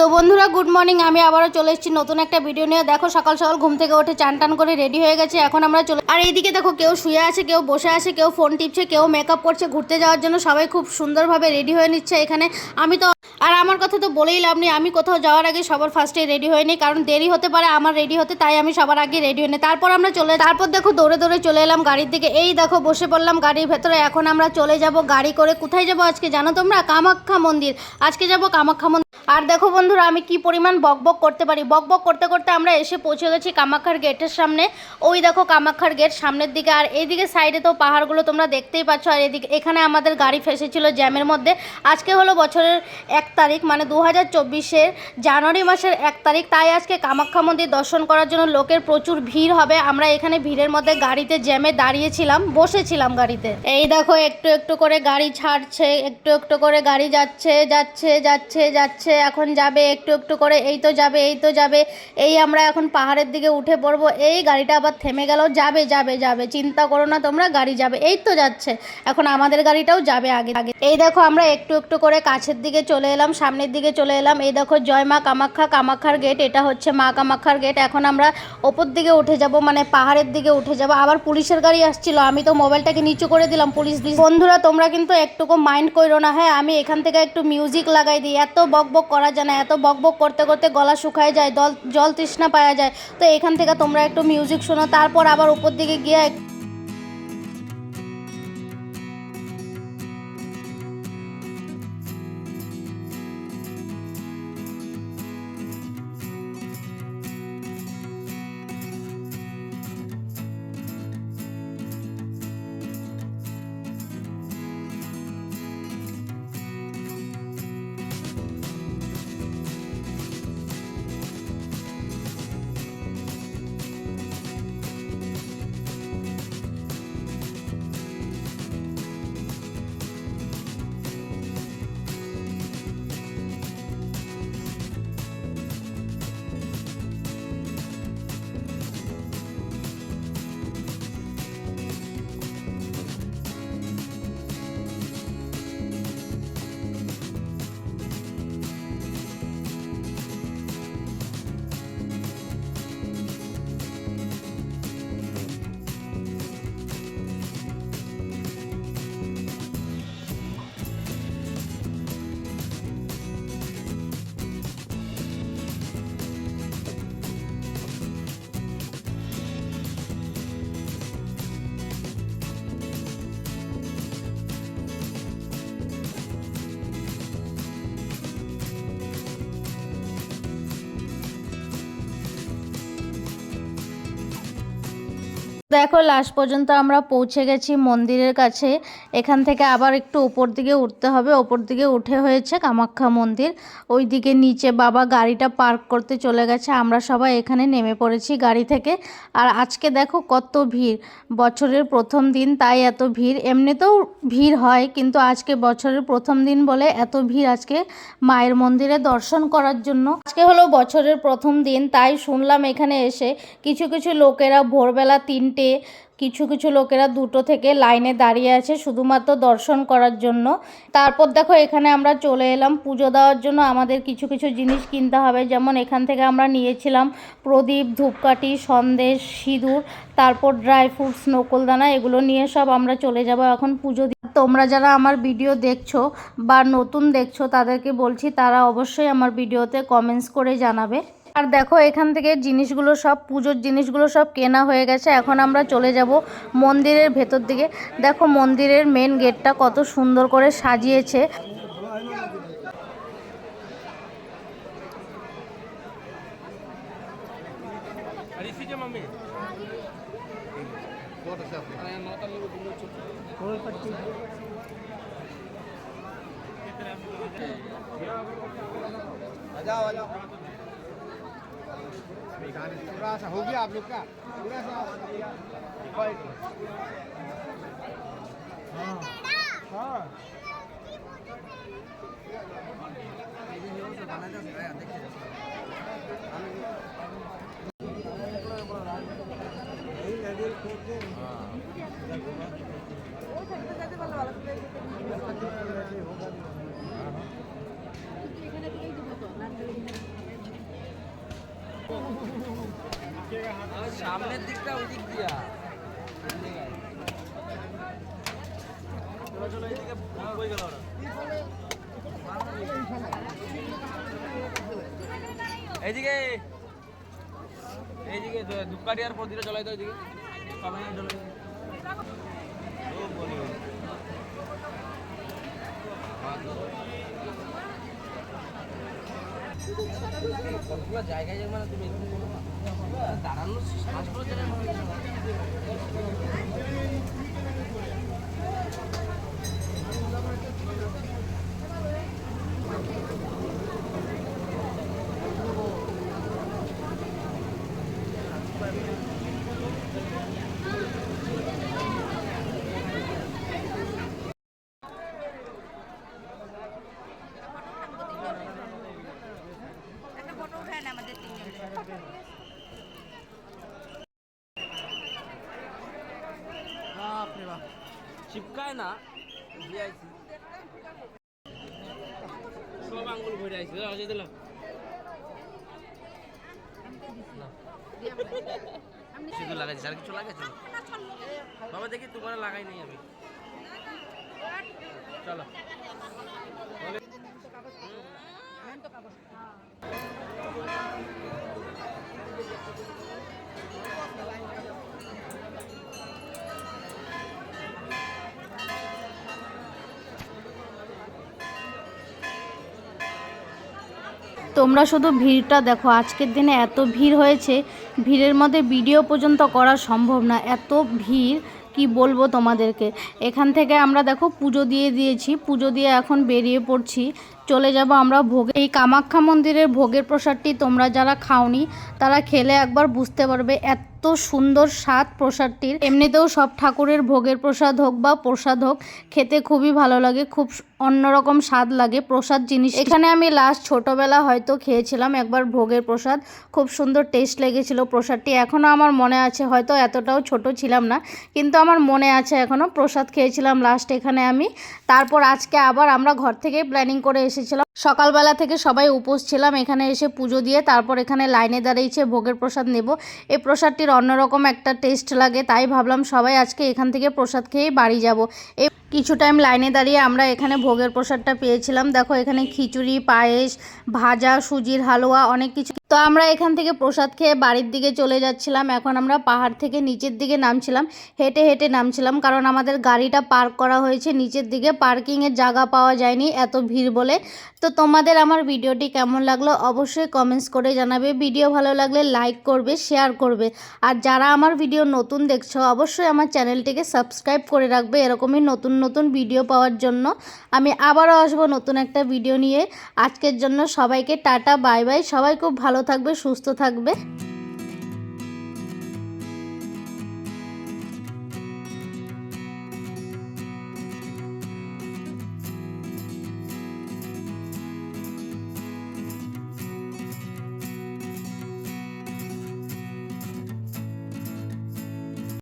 তো বন্ধুরা good morning আমি আবারও চলে এসেছি নতুন একটা ভিডিও নিয়ে। দেখো, সকাল সকাল ঘুম থেকে উঠে চান টান করে রেডি হয়ে গেছে। এখন আমরা চলে আর এইদিকে দেখো, কেউ শুয়ে আছে, কেউ বসে আছে, কেউ ফোন টিপছে, কেউ মেকআপ করছে, ঘুরতে যাওয়ার জন্য সবাই খুব সুন্দরভাবে রেডি হয়ে নিচ্ছে এখানে। আমি তো আর আমার কথা তো বলেই লাভ নেই। আমি কোথাও যাওয়ার আগে সবার ফার্স্টে রেডি হয়ে নিই কারণ দেরি হতে পারে, আমার রেডি হতে, তাই আমি সবার আগে রেডি হয়ে নিই তারপর আমরা চলে তারপর দেখো, দৌড়ে দৌড়ে চলে এলাম গাড়ির দিকে। এই দেখো, বসে পড়লাম গাড়ির ভেতরে। এখন আমরা চলে যাব গাড়ি করে। কোথায় যাব আজকে জানো তোমরা? কামাখ্যা মন্দির। আজকে যাব কামাখ্যা মন্দির। আর দেখো বন্ধুরা, আমি কি পরিমাণ বকবক করতে পারি? বকবক করতে করতে আমরা এসে পৌঁছে গেছি কামাখ্যার গেটের সামনে। ওই দেখো কামাখ্যার গেট সামনের দিকে। আর এইদিকে সাইডে তো পাহাড়গুলো তোমরা দেখতেই পাচ্ছ। আর এদিকে, এখানে আমাদের গাড়ি ফেসেছিল জ্যামের মধ্যে। আজকে হলো বছরের এক তারিখ মানে দু হাজার চব্বিশের জানুয়ারি মাসের এক তারিখ। তাই আজকে কামাখ্যা মন্দির দর্শন করার জন্য লোকের প্রচুর ভিড় হবে। আমরা এখানে ভিড়ের মধ্যে গাড়িতে জ্যামে দাঁড়িয়েছিলাম, বসেছিলাম গাড়িতে। এই দেখো একটু একটু করে গাড়ি ছাড়ছে, একটু একটু করে গাড়ি যাচ্ছে যাচ্ছে যাচ্ছে যাচ্ছে, এখন যাবে একটু একটু করে, এই তো যাবে, এই তো যাবে। এই আমরা এখন পাহাড়ের দিকে উঠে পড়ব, এই গাড়িটা আবার থেমে গেল, যাবে যাবে যাবে। চিন্তা করো না তোমরা, গাড়ি যাবে। এই তো যাচ্ছে। এখন আমাদের গাড়িটাও যাবে আগে আগে। এই দেখো আমরা একটু একটু করে কাছের দিকে চলে এলাম, সামনের দিকে চলে এলাম। এই দেখো জয় মা কামাখ্যা, কামাখ্যার গেট, এটা হচ্ছে মা কামাখ্যার গেট। এখন আমরা ওপর দিকে উঠে যাব মানে পাহাড়ের দিকে উঠে যাব। আবার পুলিশের গাড়ি আসছিল, আমি তো মোবাইলটাকে নিচু করে দিলাম, পুলিশ বন্ধুরা, তোমরা কিন্তু একটুকু মাইন্ড করো না হ্যাঁ? আমি এখান থেকে একটু মিউজিক লাগাই দিই। এত বক বক করা যায় না, এত বক বক করতে করতে গলা শুকায় যায় জল জল তৃষ্ণা পাওয়া যায়। তো এখান থেকে তোমরা একটু মিউজিক শোনো, তারপর আবার উপর দিকে গিয়ে দেখো লাস্ট পর্যন্ত আমরা পৌঁছে গেছি মন্দিরের কাছে। এখান থেকে আবার একটু উপর দিকে উঠতে হবে। ওপর দিকে উঠে হয়েছে কামাখ্যা মন্দির। ওই দিকে নিচে বাবা গাড়িটা পার্ক করতে চলে গেছে। আমরা সবাই এখানে নেমে পড়েছি গাড়ি থেকে। আর আজকে দেখো কত ভিড়। বছরের প্রথম দিন, তাই এত ভিড়। এমনিতেও ভিড় হয়, কিন্তু আজকে বছরের প্রথম দিন বলে এত ভিড় আজকে মায়ের মন্দিরে দর্শন করার জন্য। আজকে হলো বছরের প্রথম দিন, তাই শুনলাম এখানে এসে কিছু কিছু লোকেরা ভোরবেলা তিনটে কিছু কিছু লোকেরা দুটো থেকে লাইনে দাঁড়িয়ে আছে শুধুমাত্র দর্শন করার জন্য। তারপর দেখো এখানে আমরা চলে এলাম পুজো দেওয়ার জন্য। আমাদের কিছু কিছু জিনিস কিনতে হবে। যেমন এখান থেকে আমরা নিয়েছিলাম প্রদীপ, ধূপকাঠি, সন্দেশ, সিঁদুর, তারপর ড্রাই ফ্রুটস, নকুলদানা, এগুলো নিয়ে সব আমরা চলে যাব এখন পুজো তোমরা যারা আমার ভিডিও দেখছ বা নতুন দেখছ তাদেরকে বলছি তারা অবশ্যই আমার ভিডিওতে কমেন্টস করে জানাবে। আর দেখো এখান থেকে জিনিসগুলো সব পুজোর জিনিসগুলো সব কেনা হয়ে গেছে এখন আমরা চলে যাব মন্দিরের ভেতর দিকে দেখো মন্দিরের মেন গেটটা কত সুন্দর করে সাজিয়েছে आ जाओ आ जाओ थोड़ा सा हो गया आप लोग का। थोड़ा सा हाँ। हाँ। সামনের দিকটা ওই দিক দিয়া এইদিকে এইদিকে এইদিকে আর প্রদীপটা চলাই তো এইদিকে জায়গায় মানে তুমি। দাঁড়ানোর শ্বাসগুলো জায়গায় মনে হচ্ছে না। চিপকায় না সব আঙ্গুল ভরে দাও অজয় দিলাম। শুধু লাগাইছি আর কিছু লাগাইছে? বাবা দেখি তোমার লাগাই নাই আমি। চলো। তোমরা শুধু ভিড়টা দেখো। আজকের দিনে এত ভিড় হয়েছে, ভিড়ের মধ্যে ভিডিও পর্যন্ত করা সম্ভব না। এত ভিড়, কি বলব তোমাদেরকে? এখান থেকে আমরা দেখো পুজো দিয়ে দিয়েছি, পুজো দিয়ে এখন বেরিয়ে পড়ছি। চলে যাব আমরা ভোগে। এই কামাখ্যা মন্দিরের ভোগের প্রসাদটি তোমরা যারা খাওনি, তারা খেলে একবার বুঝতে পারবে এত সুন্দর স্বাদ প্রসাদটির। এমনিতেও সব ঠাকুরের ভোগের প্রসাদ হোক বা প্রসাদ হোক, খেতে খুবই ভালো লাগে, খুব অন্যরকম স্বাদ লাগে প্রসাদ জিনিস এখানে আমি লাস্ট ছোটবেলা হয়তো খেয়েছিলাম একবার ভোগের প্রসাদ, খুব সুন্দর টেস্ট লেগেছিল প্রসাদটি। এখনও আমার মনে আছে, হয়তো এতটাও ছোট ছিলাম না, কিন্তু আমার মনে আছে এখনও প্রসাদ খেয়েছিলাম লাস্ট এখানে আমি। তারপর আজকে আবার আমরা ঘর থেকে প্ল্যানিং করে এসেছিলাম। সকালবেলা থেকে সবাই উপোস ছিলাম, এখানে এসে পুজো দিয়ে তারপর এখানে লাইনে দাঁড়িয়েছে, ভোগের প্রসাদ নেব। এই প্রসাদটির অন্যরকম একটা টেস্ট লাগে, তাই ভাবলাম সবাই আজকে এখান থেকে প্রসাদ খেয়েই বাড়ি যাব। এই কিছু টাইম লাইনে দাঁড়িয়ে আমরা এখানে ভোগের প্রসাদটা পেয়েছিলাম। দেখো, এখানে খিচুড়ি, পায়েস, ভাজা, সুজির হালুয়া, অনেক কিছু। তো আমরা এখান থেকে প্রসাদ খেয়ে বাড়ির দিকে চলে যাচ্ছিলাম। এখন আমরা পাহাড় থেকে নিচের দিকে নামছিলাম। হেঁটে হেঁটে নামছিলাম কারণ আমাদের গাড়িটা পার্ক করা হয়েছে নিচের দিকে। পার্কিংয়ের জায়গা পাওয়া যায়নি, এত ভিড় বলে। তো তোমাদের আমার ভিডিওটি কেমন লাগল অবশ্যই কমেন্টস করে জানাবে। ভিডিও ভালো লাগলে লাইক করবে শেয়ার করবে। আর যারা আমার ভিডিও নতুন দেখছ, অবশ্যই আমার চ্যানেলটিকে সাবস্ক্রাইব করে রাখবে। এরকমই নতুন নতুন ভিডিও পাওয়ার জন্য আমি আবারও আসব নতুন একটা ভিডিও নিয়ে। আজকের জন্য সবাইকে টাটা, বাই বাই। সবাই খুব ভালো থাকবে, সুস্থ থাকবে।